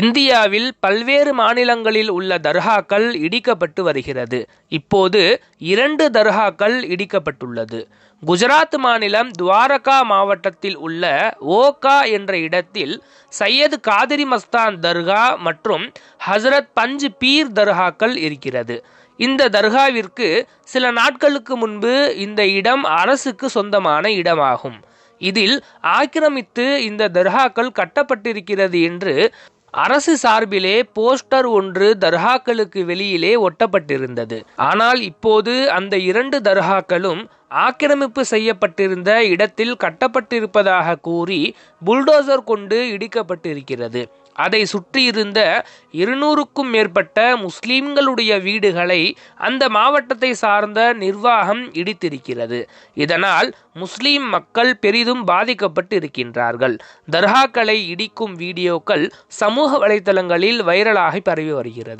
இந்தியாவில் பல்வேறு மாநிலங்களில் உள்ள தர்காக்கள் இடிக்கப்பட்டு வருகிறது. இப்போது இரண்டு தர்காக்கள் இடிக்கப்பட்டுள்ளது. குஜராத் மாநிலம் துவாரகா மாவட்டத்தில் உள்ள ஓகா என்ற இடத்தில் சையது காதிரி மஸ்தான் தர்கா மற்றும் ஹசரத் பஞ்ச் பீர் தர்காக்கள் இருக்கிறது. இந்த தர்காவிற்கு சில நாட்களுக்கு முன்பு இந்த இடம் அரசுக்கு சொந்தமான இடமாகும். இதில் ஆக்கிரமித்து இந்த தர்காக்கள் கட்டப்பட்டிருக்கிறது என்று அரசு சார்பிலே போஸ்டர் ஒன்று தர்காக்களுக்கு வெளியிலே ஒட்டப்பட்டிருந்தது. ஆனால் இப்போது அந்த இரண்டு தர்காக்களும் ஆக்கிரமிப்பு செய்யப்பட்டிருந்த இடத்தில் கட்டப்பட்டிருப்பதாக கூறி புல்டோசர் கொண்டு இடிக்கப்பட்டிருக்கிறது. அதை சுற்றியிருந்த இருநூறுக்கும் மேற்பட்ட முஸ்லிம்களுடைய வீடுகளை அந்த மாவட்டத்தை சார்ந்த நிர்வாகம் இடித்திருக்கிறது. இதனால் முஸ்லிம் மக்கள் பெரிதும் பாதிக்கப்பட்டு இருக்கின்றார்கள் தர்காக்களை இடிக்கும் வீடியோக்கள் சமூக வலைதளங்களில் வைரலாகி பரவி வருகிறது.